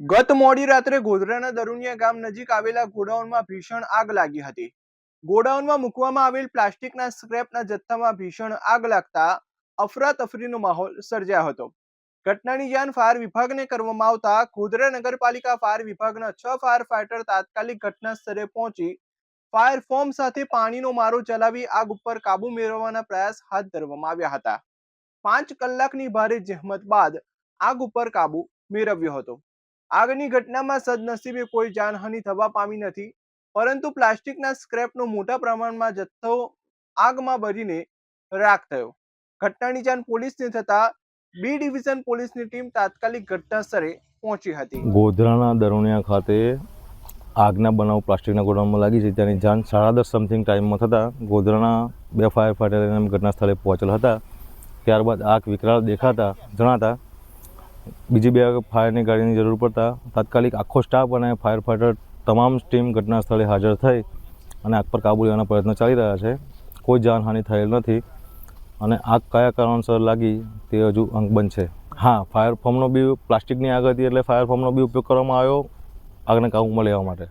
ગત મોડી રાત્રે ગોધરાના દરુનિયા ગામ નજીક આવેલા ગોડાઉનમાં ભીષણ આગ લાગી હતી. ગોડાઉનમાં મૂકવામાં આવેલ પ્લાસ્ટિકના સ્ક્રેપના જથ્થામાં ભીષણ આગ લાગતા અફરાતફરીનો માહોલ સર્જાયો હતો. ઘટનાની જાણ ફાયર વિભાગને કરવામાં આવતા ગોધરા નગરપાલિકા ફાયર વિભાગના છ ફાયર ફાઈટર તાત્કાલિક ઘટના સ્થળે પહોંચી ફાયર ફોર્મ સાથે પાણીનો મારો ચલાવી આગ ઉપર કાબુ મેળવવાના પ્રયાસ હાથ ધરવામાં આવ્યા હતા. પાંચ કલાકની ભારે જહેમત બાદ આગ ઉપર કાબુ મેળવ્યો હતો. આગની ઘટનામાં સદનસીબે કોઈ જાનહાનિ થવા પામી નથી, પરંતુ પ્લાસ્ટિકના સ્ક્રેપનો મોટા પ્રમાણમાં જથ્થો આગમાં ભરીને રાખ થયો. ઘટનાની જાણ પોલીસને થતા બી ડિવિઝન પોલીસની ટીમ તાત્કાલિક ઘટના સ્થળે પહોંચી હતી. ગોધરાના દરોણિયા ખાતે આગના બનાવ પ્લાસ્ટિકના ગોડાઉનમાં લાગી છે તેની જાણ સાડા દસ સમથિંગ ટાઈમમાં થતાં ગોધરાના બે ફાયર ફાઈટર ઘટના સ્થળે પહોંચેલા હતા. ત્યારબાદ આગ વિકરાળ દેખાતા જણાતા બીજી બે ફાયરની ગાડીની જરૂર પડતા તાત્કાલિક આખો સ્ટાફ અને ફાયર ફાઈટર તમામ ટીમ ઘટના સ્થળે હાજર થઈ અને આગ પર કાબૂ લેવાના પ્રયત્નો ચાલી રહ્યા છે. કોઈ જાનહાનિ થયેલ નથી અને આગ કયા કારણસર લાગી તે હજુ અંકબંધ છે. હા ફાયર ફોર્મનો બી પ્લાસ્ટિકની આગ હતી એટલે ફાયર ફોર્મનો બી ઉપયોગ કરવામાં આવ્યો આગને કાબૂમાં લેવા માટે.